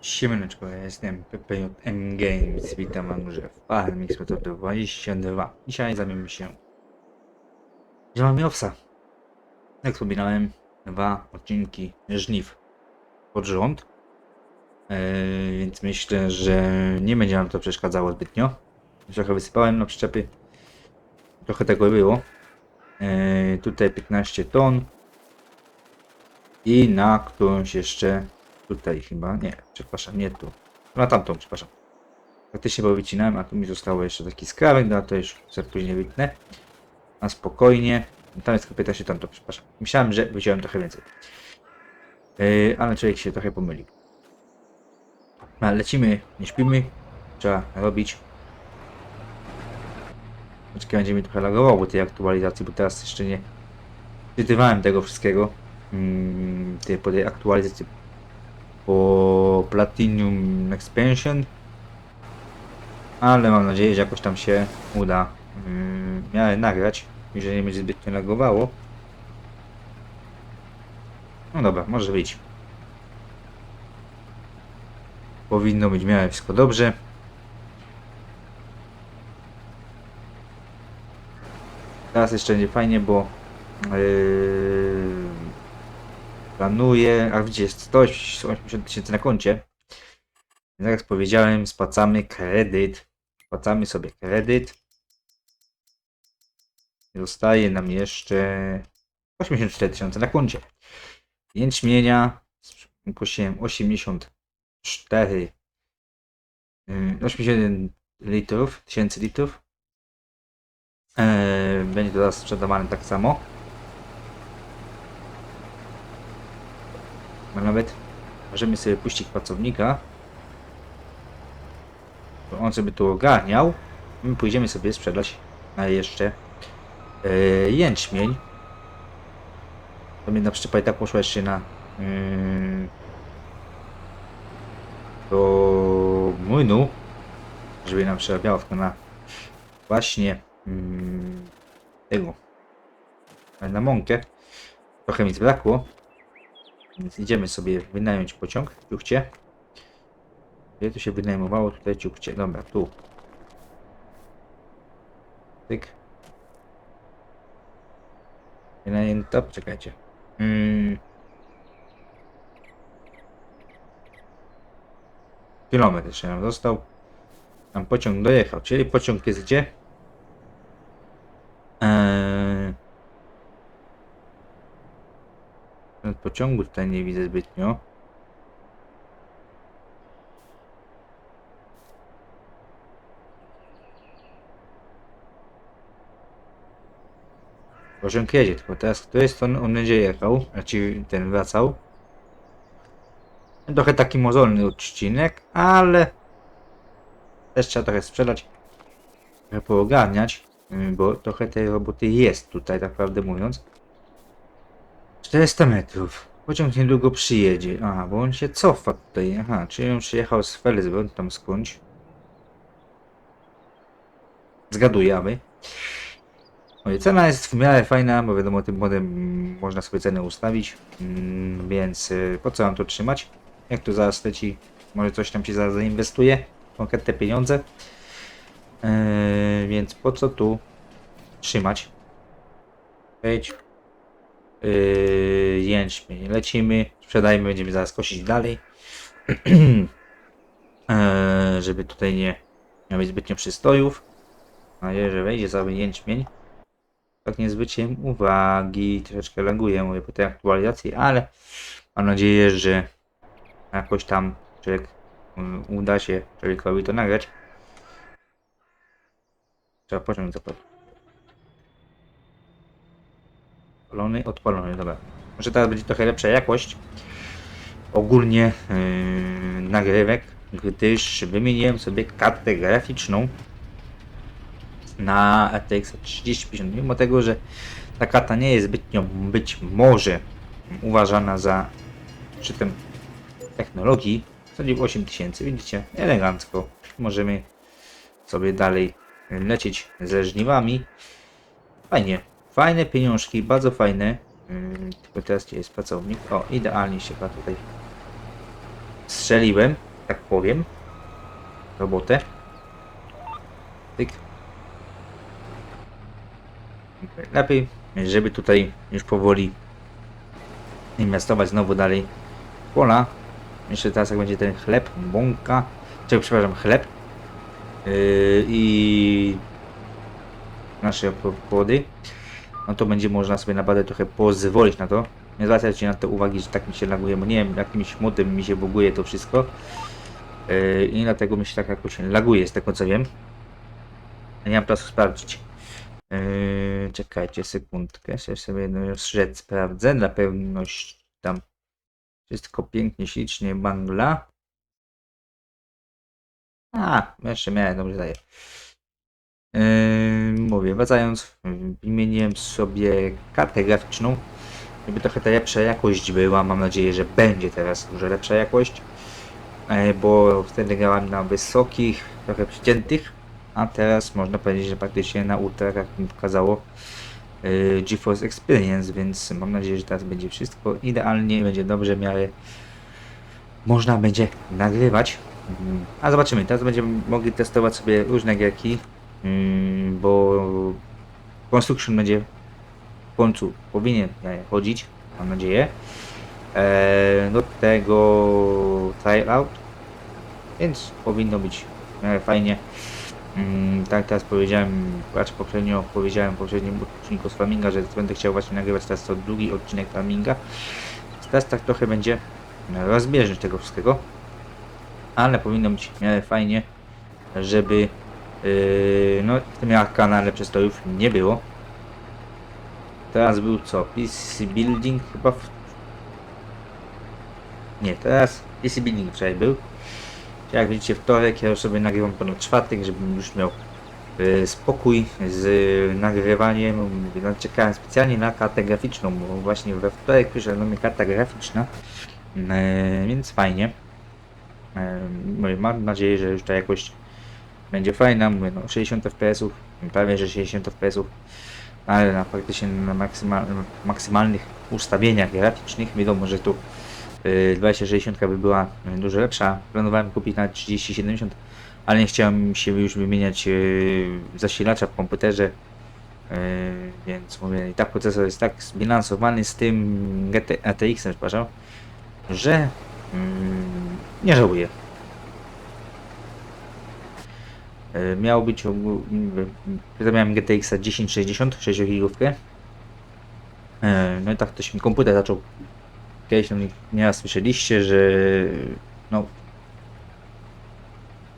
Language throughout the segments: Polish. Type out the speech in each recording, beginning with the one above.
Siemaneczko, ja jestem PPJM Games, witam wam już w Method 22. Dzisiaj zajmiemy się działami owsa. Jak wspominałem, dwa odcinki żniw pod rząd, Eee, więc myślę, że nie będzie nam to przeszkadzało zbytnio. Trochę wysypałem na przyczepy, trochę tego było. Eee, tutaj 15 ton i na którąś jeszcze Tutaj chyba, nie, przepraszam, nie tu. Na tamtą, przepraszam. Faktycznie bo wycinałem, a tu mi zostało jeszcze taki skrawek, no to już sobie później wytnę. A spokojnie. Tam jest tylko 15 tamto, przepraszam. Myślałem, że wyciąłem trochę więcej. Yy, ale człowiek się trochę pomylił. No, lecimy, nie śpimy. Trzeba robić. Poczekaj, będzie mi trochę lagowało tej aktualizacji, bo teraz jeszcze nie czytywałem tego wszystkiego. Mm, tej, po tej aktualizacji po Platinum Expansion. Ale mam nadzieję, że jakoś tam się uda yy, miałem nagrać i że nie będzie zbytnio lagowało. No dobra, może być. Powinno być miarę wszystko dobrze. Teraz jeszcze nie fajnie, bo yy, planuję, a widzicie, jest 180 tysięcy na koncie. Więc jak powiedziałem, spłacamy kredyt. Spłacamy sobie kredyt. Zostaje nam jeszcze 84 tysiące na koncie. Jęczmienia kusiłem 84 yy, 81 litrów, tysięcy litrów. Eee, będzie to teraz sprzedawane tak samo. A nawet możemy sobie puścić pracownika. To on sobie tu ogarniał. My pójdziemy sobie sprzedać a jeszcze yy, jęczmień. To mi na przyczepa i tak poszła jeszcze na yy, do młynu, żeby nam przerabiało tylko na właśnie yy, tego na mąkę. Trochę mi zbrakło. Więc idziemy sobie wynająć pociąg ciuchcie. Gdzie to się wynajmowało? Tutaj ciuchcie. Dobra, tu. Tyk. Wynajęto. Czekajcie. Mm. Kilometr jeszcze nam został. Tam pociąg dojechał. Czyli pociąg jest gdzie? Eee... Nawet pociągu tutaj nie widzę zbytnio. Pociąg jedzie, tylko teraz kto jest on, on będzie jechał, znaczy ten wracał. Trochę taki mozolny odcinek, ale też trzeba trochę sprzedać, trochę poogarniać, bo trochę tej roboty jest tutaj, tak prawdę mówiąc. 400 metrów. Pociąg niedługo przyjedzie. Aha, bo on się cofa tutaj. Aha, czyli on przyjechał z Felsburg, tam skądś. Zgaduję, aby. I cena jest w miarę fajna, bo wiadomo, tym modem można sobie cenę ustawić. Mm, więc y, po co mam to trzymać? Jak tu zaraz leci, może coś tam się zaraz zainwestuje. Konkretne pieniądze. Yy, więc po co tu trzymać? Wejdź. Yy, jęczmień. Lecimy, sprzedajmy, będziemy zaraz kosić dalej. Eee, żeby tutaj nie miał zbytnio przystojów. Mam nadzieję, że wejdzie cały jęczmień. Tak nie zwróciłem uwagi, troszeczkę laguję mówię po tej aktualizacji, ale mam nadzieję, że jakoś tam człowiek mm, uda się człowiekowi to nagrać. Trzeba pociąg zapłacić. Odpalony, odpalony, dobra. Może teraz będzie trochę lepsza jakość ogólnie yy, nagrywek, gdyż wymieniłem sobie kartę graficzną na RTX 3050, mimo tego, że ta karta nie jest zbytnio być może uważana za szczytem technologii, wsadził 8000, widzicie, elegancko. Możemy sobie dalej lecieć ze żniwami. Fajnie, Fajne pieniążki, bardzo fajne. Yy, tylko teraz gdzie jest pracownik? O, idealnie się chyba tutaj strzeliłem. tak powiem, robotę. Tyk. Lepiej, żeby tutaj już powoli inwestować znowu dalej pola. Jeszcze teraz jak będzie ten chleb, bąka, czego przepraszam, chleb yy, i nasze płody, no to będzie można sobie naprawdę trochę pozwolić na to. Nie zwracajcie na to uwagi, że tak mi się laguje, bo nie wiem, jakimś motem mi się buguje to wszystko. Yy, I dlatego mi się tak jakoś laguje, z tego co wiem. Nie mam czasu sprawdzić. Yy, czekajcie sekundkę, jeszcze sobie jedno rzecz sprawdzę dla pewności tam wszystko pięknie, ślicznie, bangla. A, jeszcze miałem, dobrze daję. Yy, mówię, wracając, wymieniłem sobie kartę graficzną, żeby trochę ta lepsza jakość była. Mam nadzieję, że będzie teraz dużo lepsza jakość, yy, bo wtedy grałem na wysokich, trochę przyciętych, a teraz można powiedzieć, że praktycznie na ultra, jak mi pokazało yy, GeForce Experience, więc mam nadzieję, że teraz będzie wszystko idealnie, będzie dobrze, w miarę można będzie nagrywać. Mm, A zobaczymy, teraz będziemy mogli testować sobie różne gierki, bo Construction będzie w końcu powinien chodzić, mam nadzieję. E, do tego tryout, więc powinno być fajnie. Mm, tak teraz powiedziałem, raczej poprzednio powiedziałem w poprzednim odcinku z Flaminga, że będę chciał właśnie nagrywać teraz to drugi odcinek Flaminga. Teraz tak trochę będzie rozbieżność tego wszystkiego, ale powinno być fajnie, żeby no w tym kanale przestojów nie było. Teraz był co? PC Building chyba w... Nie, teraz PC Building wczoraj był. Jak widzicie wtorek, ja już sobie nagrywam ponad czwartek, żebym już miał y, spokój z nagrywaniem. Mówię, no, czekałem specjalnie na kartę graficzną, bo właśnie we wtorek przyszła do mnie karta graficzna, więc fajnie. Mam nadzieję, że już ta jakość będzie fajna. Mówię, no, 60 fps, prawie że 60 fps, ale na praktycznie na maksymal, maksymalnych ustawieniach graficznych wiadomo, że tu y, 2060 by była dużo lepsza. Planowałem kupić na 3070, ale nie chciałem się już wymieniać y, zasilacza w komputerze. y, Więc mówię, i tak procesor jest tak zbilansowany z tym GT, ATX-em, przepraszam, że mm, nie żałuję. Y, Miał być ogół- y, miałem GTX 1060, 6 gigówkę. No i tak ktoś mi komputer zaczął Kiedyś tam nieraz słyszeliście, że no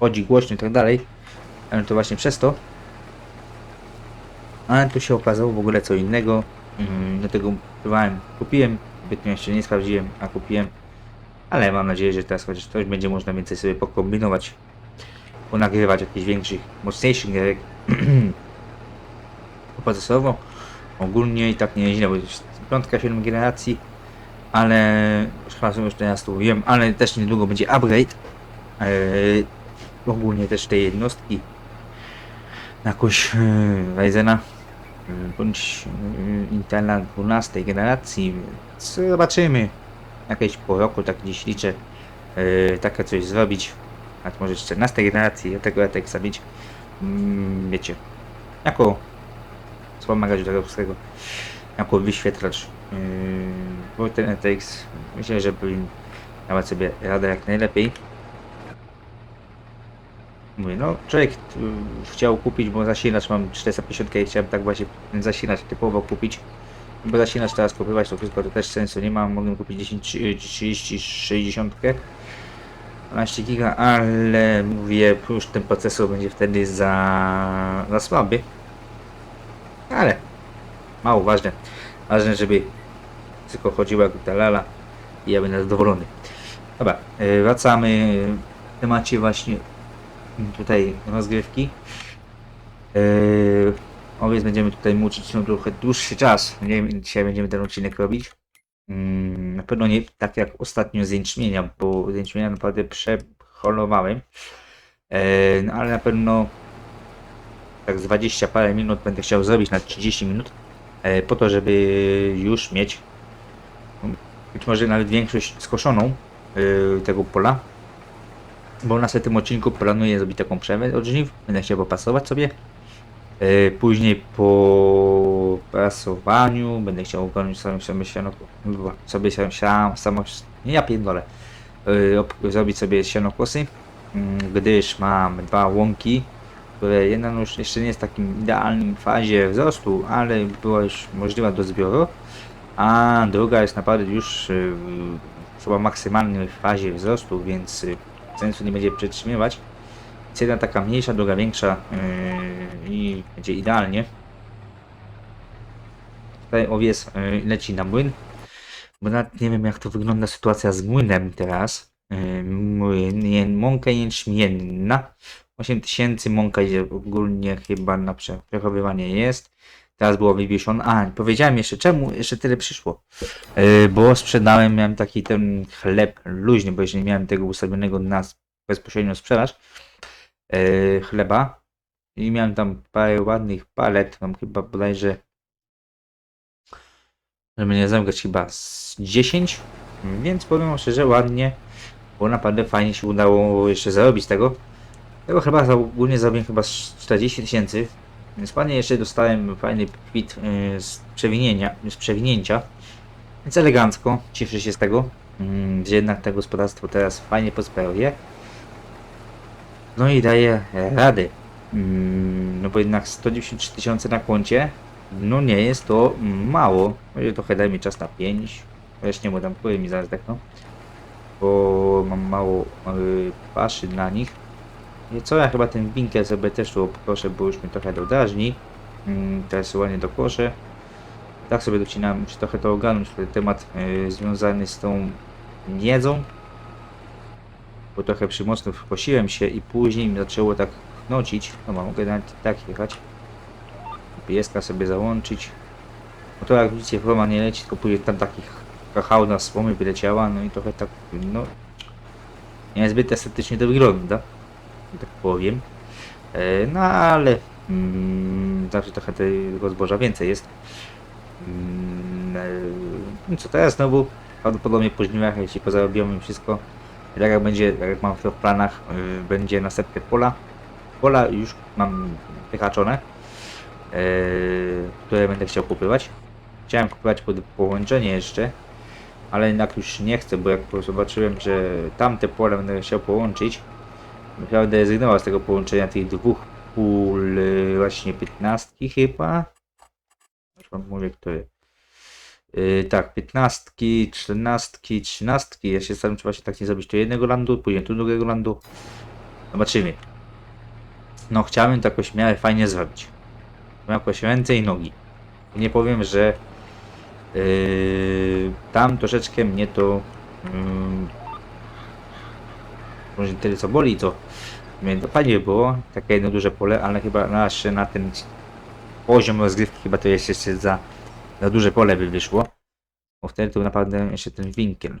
chodzi głośno i tak dalej, ale to właśnie przez to. Ale tu się okazało w ogóle co innego. Mm, Dlatego próbowałem, kupiłem, zbytnio jeszcze nie sprawdziłem, a kupiłem. Ale mam nadzieję, że teraz chociaż coś będzie można więcej sobie pokombinować, ponagrywać jakichś większych, mocniejszych gierek. Procesowo ogólnie i tak nie źle, bo jest piątka 7 generacji ale chyba już teraz tu wiem, ale też niedługo będzie upgrade. Eee, ogólnie też tej jednostki na jakąś e, Ryzena e, bądź e, Intela 12 generacji. Więc zobaczymy. Jakieś po roku, tak gdzieś liczę, e, takie coś zrobić. A może 14 generacji, tego RTX zabić. Mm, wiecie, jako wspomagać do wszystkiego, jako wyświetlacz Yy, bo ten RTX myślę, że powinien dawać sobie radę jak najlepiej. Mówię, no człowiek tu chciał kupić, bo zasilacz mam 450 i chciałem tak właśnie zasilacz typowo kupić. Bo zasilacz teraz kupować to wszystko to też sensu nie ma, mogłem kupić 10, 30, 60 12 giga, ale mówię, już ten procesor będzie wtedy za, za słaby. Ale mało ważne. Ważne, żeby tylko ta lala i ja będę zadowolony. Dobra, e, wracamy w temacie właśnie tutaj rozgrywki. Yy, będziemy tutaj muczyć się trochę dłuższy czas. Nie wiem, dzisiaj będziemy ten odcinek robić. Mm, na pewno nie tak jak ostatnio z jęczmienia, bo z jęczmienia naprawdę przeholowałem. Yy, no ale na pewno tak z 20 parę minut będę chciał zrobić na 30 minut. e, Po to, żeby już mieć być może nawet większość skoszoną yy, tego pola. bo na następnym odcinku planuję zrobić taką przerwę od żniw. Będę chciał popasować sobie. Yy, później po pasowaniu będę chciał ogarnąć sobie, sobie siano, sobie sam, sam, samo, nie ja pierdolę, op- zrobić sobie sianokosy, mm, gdyż mam dwa łąki, które jedna już jeszcze nie jest w takim idealnym fazie wzrostu, ale była już możliwa do zbioru, a druga jest naprawdę już w chyba maksymalnej fazie wzrostu, więc sensu nie będzie przetrzymywać. Jest jedna taka mniejsza, druga większa yy, i będzie idealnie. Tutaj owiec yy, leci na młyn, bo nawet nie wiem jak to wygląda sytuacja z młynem teraz. Yy, młyn, mąka jęczmienna. 8000 mąka idzie ogólnie chyba na prze- przechowywanie jest. Teraz było wywieszone. A, powiedziałem jeszcze czemu jeszcze tyle przyszło. Yy, bo sprzedałem, miałem taki ten chleb luźny, bo jeszcze nie miałem tego ustawionego na bezpośrednio sprzedaż yy, chleba i miałem tam parę ładnych palet, tam chyba bodajże żeby nie zamknąć chyba z 10, więc powiem szczerze ładnie, bo naprawdę fajnie się udało jeszcze zarobić tego. Tego za- ogólnie zarobiłem chyba z 40 tysięcy, więc ładnie jeszcze dostałem fajny kwit yy, z przewinienia, z przewinięcia, więc elegancko, cieszę się z tego, mm, że jednak to gospodarstwo teraz fajnie prosperuje. No i daje rady. Mm, No bo jednak 193 tysiące na koncie, no nie jest to mało. Może trochę daj mi czas na 5. Właśnie mu tam kury mi zaraz dechną. Bo mam mało y, paszy dla nich. I co ja chyba ten winkel sobie też tu poproszę, bo już mnie trochę dodrażni. Mm, teraz ładnie dokoszę. Tak sobie docinam, muszę trochę to ogarnąć, ten temat y, związany z tą miedzą bo trochę przy mocno się i później mi zaczęło tak nocić. No mogę nawet tak jechać. Pieska sobie załączyć. No to jak widzicie forma nie leci, tylko później tam takich kachałna z słomy wyleciała, no i trochę tak, no niezbyt estetycznie to wygląda, tak powiem. E, no ale mm, zawsze trochę tego zboża więcej jest. Mm, e, no co teraz znowu prawdopodobnie po żniwach, jeśli pozarobimy wszystko, i tak jak będzie, tak jak mam w planach, yy, będzie następne pola. Pola już mam wyhaczone, yy, które będę chciał kupywać. Chciałem kupować pod połączenie jeszcze, ale jednak już nie chcę, bo jak zobaczyłem, że tamte pola będę chciał połączyć, naprawdę rezygnował z tego połączenia tych dwóch pól, yy, właśnie 15 chyba. Mówię, które. Yy, tak, 15, 14, 13. Ja się staram, czy właśnie tak nie zrobić tu jednego landu, później tu drugiego landu. Zobaczymy. No, chciałem to jakoś miarę fajnie zrobić. Miał jakoś ręce i nogi. Nie powiem, że yy, tam troszeczkę mnie to yy, może tyle co boli, to mnie to fajnie było. Takie jedno duże pole, ale chyba na, na ten poziom rozgrywki chyba to jest jeszcze za za duże pole by wyszło. Bo wtedy to naprawdę jeszcze ten winkiel.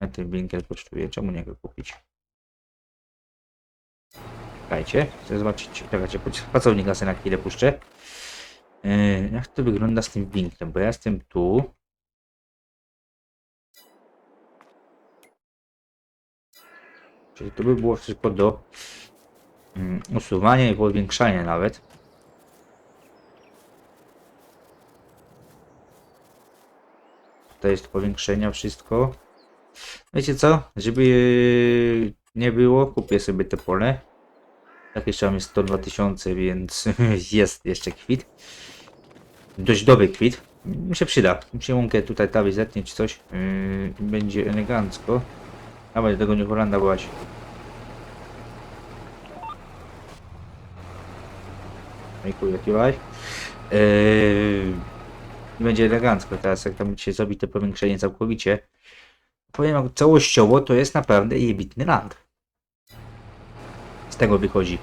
A ten winkiel kosztuje. Czemu nie go kupić? Czekajcie, chcę zobaczyć. Czekajcie, pracownika sobie na chwilę puszczę. Yy, jak to wygląda z tym winklem? Bo ja jestem tu. Czyli to by było wszystko do mm, usuwania i powiększania nawet. To jest powiększenia wszystko. Wiecie co? Żeby nie było, kupię sobie te pole. Tak jeszcze mam 102 tysiące, więc jest jeszcze kwit. Dość dobry kwit. Mi się przyda. Mi się łąkę tutaj tawy zetnie czy coś. Yy, będzie elegancko. Nawet tego nie Holanda byłaś. Dziękuję, jakiś. Yy, i będzie elegancko teraz, jak tam się zrobi to powiększenie całkowicie. Powiem całościowo to jest naprawdę jebitny land. Z tego wychodzi.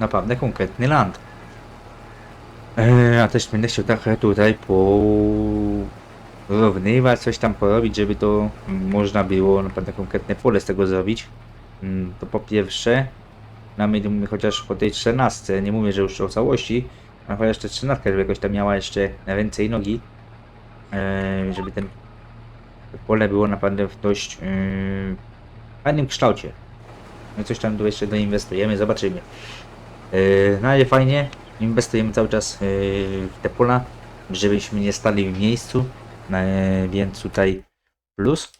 Naprawdę konkretny land. Eee, a też będę chciał trochę tutaj porównywać, coś tam porobić, żeby to można było naprawdę konkretne pole z tego zrobić. Mm, To po pierwsze, mamy chociaż po tej 14, nie mówię, że już o całości, a chociaż jeszcze trzynastkę, żeby jakoś tam miała jeszcze ręce i nogi, e, żeby ten pole było naprawdę w dość e, fajnym kształcie. No coś tam tu jeszcze doinwestujemy, zobaczymy. Yy, no ale fajnie, inwestujemy cały czas yy, w te pola, żebyśmy nie stali w miejscu, yy, więc tutaj plus.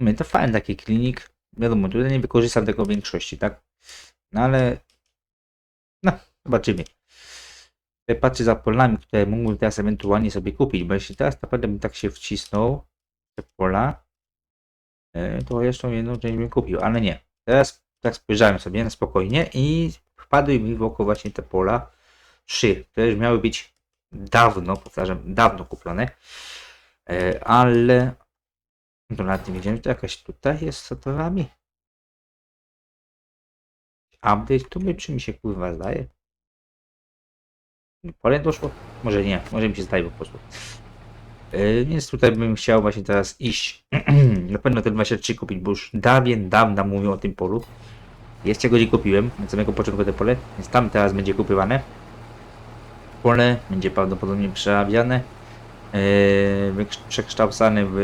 My to fajny taki klinik, wiadomo, tutaj nie wykorzystam tego w większości, tak? No ale, no, zobaczymy. Patrzę za polami, które mógłbym teraz ewentualnie sobie kupić, bo jeśli teraz naprawdę bym tak się wcisnął te pola, yy, to jeszcze jedną część bym kupił, ale nie. Teraz tak spojrzałem sobie na spokojnie i wpadły mi w oko właśnie te pola trzy, które już miały być dawno, powtarzam, dawno kupione, e, ale to nawet nie wiedziałem, to jakaś tutaj jest z torami. Update tu by, czy mi się kurwa zdaje? Pole doszło? Może nie, może mi się zdaje po prostu. E, Więc tutaj bym chciał właśnie teraz iść. Na pewno ten 23 kupić, bo już dawien, dawna mówią o tym polu. Jeszcze go nie kupiłem, od samego początku te pole, więc tam teraz będzie kupywane. Pole będzie prawdopodobnie przerabiane, yy, wyksz- przekształcane w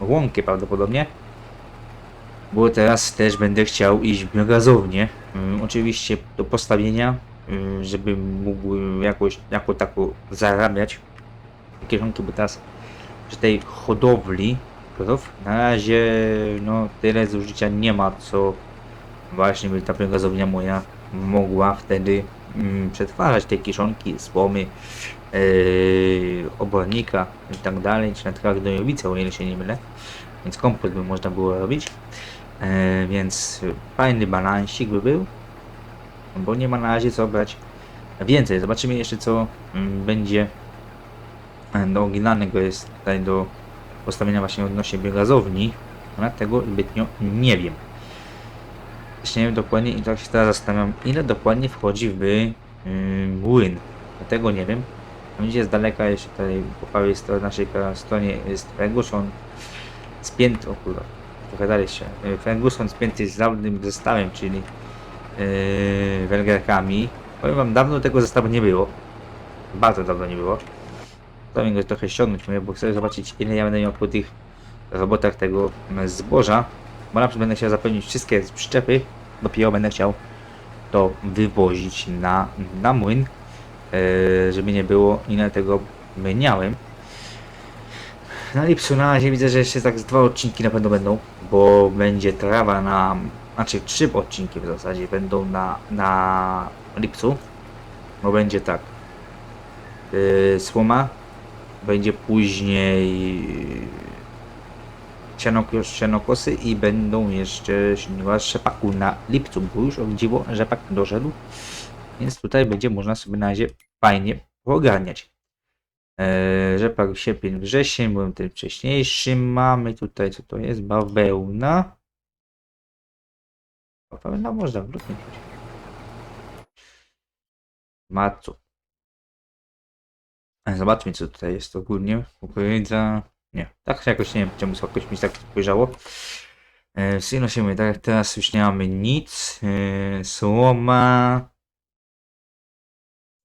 łąkę prawdopodobnie. Bo teraz też będę chciał iść w biogazownię. Yy, oczywiście do postawienia, yy, żeby mógł jakoś, jako taką zarabiać kierunki, bo teraz przy tej hodowli krów na razie no tyle zużycia nie ma, co właśnie by ta biogazownia moja mogła wtedy mm, przetwarzać te kiszonki, słomy, yy, obornika i tak dalej, czy na dojowice, o ile się nie mylę. Więc kompost by można było robić. E, więc fajny balansik by był, bo nie ma na razie co brać więcej. Zobaczymy jeszcze co mm, będzie e, do oryginalnego jest tutaj do postawienia właśnie odnośnie biogazowni. Na tego zbytnio nie wiem. Właśnie nie wiem dokładnie i tak się teraz zastanawiam, ile dokładnie wchodzi w yy, młyn. Tego nie wiem. Gdzie jest daleka jeszcze tutaj po prawej stronie, naszej stronie jest Ferguson spięty, o kurwa, trochę dalej się. Yy, Ferguson spięty z dawnym zestawem, czyli yy. Powiem wam, dawno tego zestawu nie było. Bardzo dawno nie było. Chciałem go trochę ściągnąć, bo chcę zobaczyć ile ja będę miał po tych robotach tego mm, zboża. Bo najpierw będę chciał zapełnić wszystkie przyczepy, dopiero będę chciał to wywozić na, na młyn, e, żeby nie było ile tego miałem. Na lipcu na razie widzę, że jeszcze tak z dwa odcinki na pewno będą, bo będzie trawa na, znaczy trzy odcinki w zasadzie będą na, na lipcu, bo będzie tak, e, słoma, będzie później sianokosy i będą jeszcze śniła rzepaku na lipcu, bo już o dziwo rzepak doszedł, więc tutaj będzie można sobie na razie fajnie ogarniać. Eee, rzepak sierpień, wrzesień, byłem ten wcześniejszy, mamy tutaj, co to jest, bawełna. Bawełna można wrócić. Marcu. Zobaczmy, co tutaj jest ogólnie. Kukurydza. Nie, tak jakoś nie wiem, czemu jakoś mi tak spojrzało. E, w Synosie tak jak teraz już nie mamy nic. E, słoma.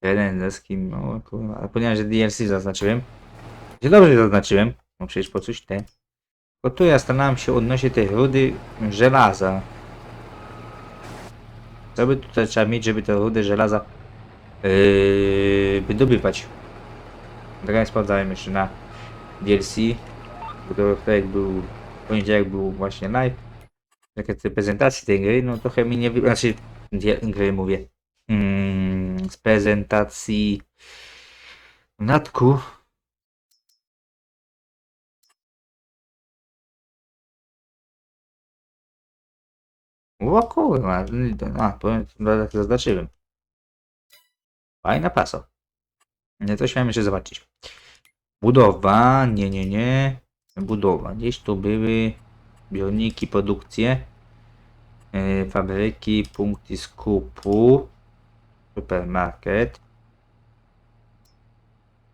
Jeden deski, no kurwa. A ponieważ że DLC zaznaczyłem. Się dobrze zaznaczyłem. No przecież po coś te. Tylko tu ja starałem się odnosić tej rudy żelaza. Co by tutaj trzeba mieć, żeby te rudy żelaza yy, wydobywać? Jak sprawdzałem jeszcze na DLC, bo to wtorek był, poniedziałek był właśnie live, takie te prezentacji tej gry, no trochę mi nie, znaczy gry mówię, mm, z prezentacji natku. O kurwa, a, to, to tak zaznaczyłem. Fajna pasa. Nie, to śmiałem jeszcze zobaczyć. Budowa, nie, nie, nie. Budowa. Gdzieś tu były zbiorniki, produkcje, e, fabryki, punkty skupu, supermarket.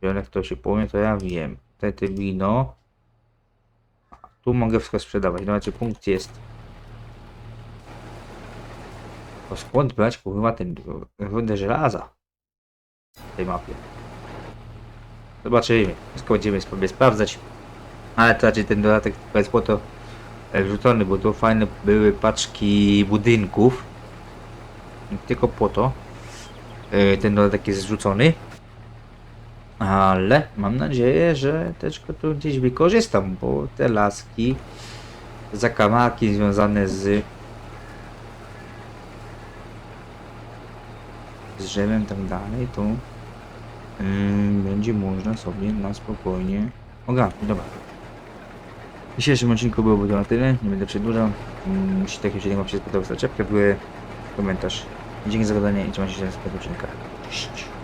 Biorę kto się powie, to ja wiem. Te wino. Tu mogę wszystko sprzedawać. Zobaczcie, punkt jest. To skąd brać kurwa ten rudę żelaza w tej mapie? Zobaczymy. Wszystko będziemy sobie sprawdzać. Ale to raczej ten dodatek bez po to e, wrzucony, bo to fajne były paczki budynków. Tylko po to e, ten dodatek jest zrzucony. Ale mam nadzieję, że też go tu gdzieś wykorzystam, bo te laski, zakamarki związane z drzewem tak dalej, to ym, będzie można sobie na spokojnie ogarnąć. Dobra. W dzisiejszym odcinku byłoby to na tyle, nie będę przedłużał. Ym, Jeśli taki odcinek Wam się spodobał, zaczepkę, były komentarz. Dzięki za oglądanie i trzymajcie się z odcinka. Cześć.